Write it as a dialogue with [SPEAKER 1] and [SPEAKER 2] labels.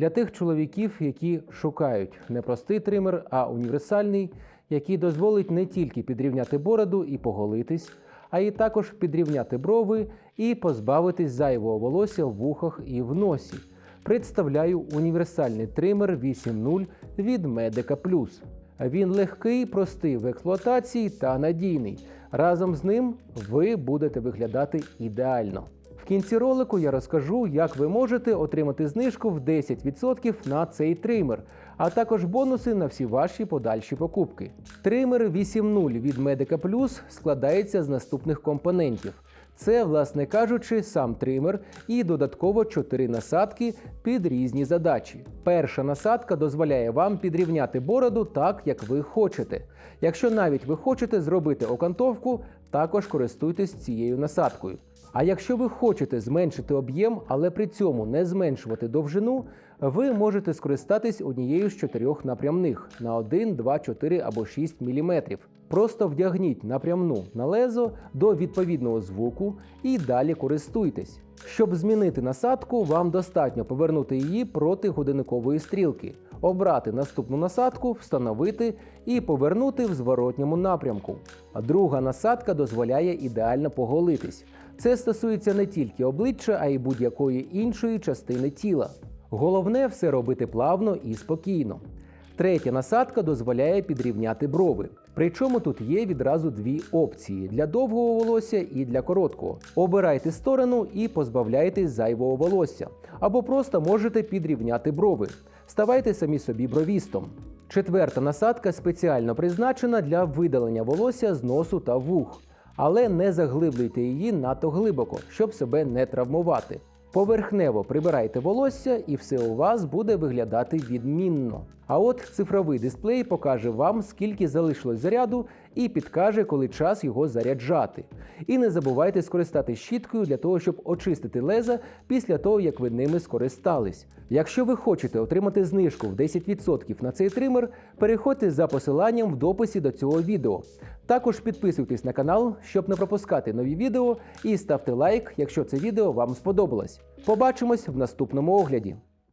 [SPEAKER 1] Для тих чоловіків, які шукають не простий тример, а універсальний, який дозволить не тільки підрівняти бороду і поголитись, а й також підрівняти брови і позбавитись зайвого волосся в вухах і в носі. Представляю універсальний тример 8.0 від Medica Plus. Він легкий, простий в експлуатації та надійний. Разом з ним ви будете виглядати ідеально. Кінці ролику я розкажу, як ви можете отримати знижку в 10% на цей тример, а також бонуси на всі ваші подальші покупки. Тример 8.0 від Medica Plus складається з наступних компонентів. Це, власне кажучи, сам тример і додатково 4 насадки під різні задачі. Перша насадка дозволяє вам підрівняти бороду так, як ви хочете. Якщо навіть ви хочете зробити окантовку, також користуйтесь цією насадкою. А якщо ви хочете зменшити об'єм, але при цьому не зменшувати довжину, ви можете скористатись однією з чотирьох напрямних на 1, 2, 4 або 6 мм. Просто вдягніть напрямну на лезо до відповідного звуку і далі користуйтесь. Щоб змінити насадку, вам достатньо повернути її проти годинникової стрілки, обрати наступну насадку, встановити і повернути в зворотньому напрямку. Друга насадка дозволяє ідеально поголитись. Це стосується не тільки обличчя, а й будь-якої іншої частини тіла. Головне все робити плавно і спокійно. Третя насадка дозволяє підрівняти брови. Причому тут є відразу дві опції для довгого волосся і для короткого. Обирайте сторону і позбавляйтесь зайвого волосся, або просто можете підрівняти брови. Ставайте самі собі бровістом. Четверта насадка спеціально призначена для видалення волосся з носу та вух, але не заглиблюйте її надто глибоко, щоб себе не травмувати. Поверхнево прибирайте волосся і все у вас буде виглядати відмінно. А от цифровий дисплей покаже вам, скільки залишилось заряду, і підкаже, коли час його заряджати. І не забувайте скористатись щіткою для того, щоб очистити леза після того, як ви ними скористались. Якщо ви хочете отримати знижку в 10% на цей тример, переходьте за посиланням в дописі до цього відео. Також підписуйтесь на канал, щоб не пропускати нові відео, і ставте лайк, якщо це відео вам сподобалось. Побачимось в наступному огляді.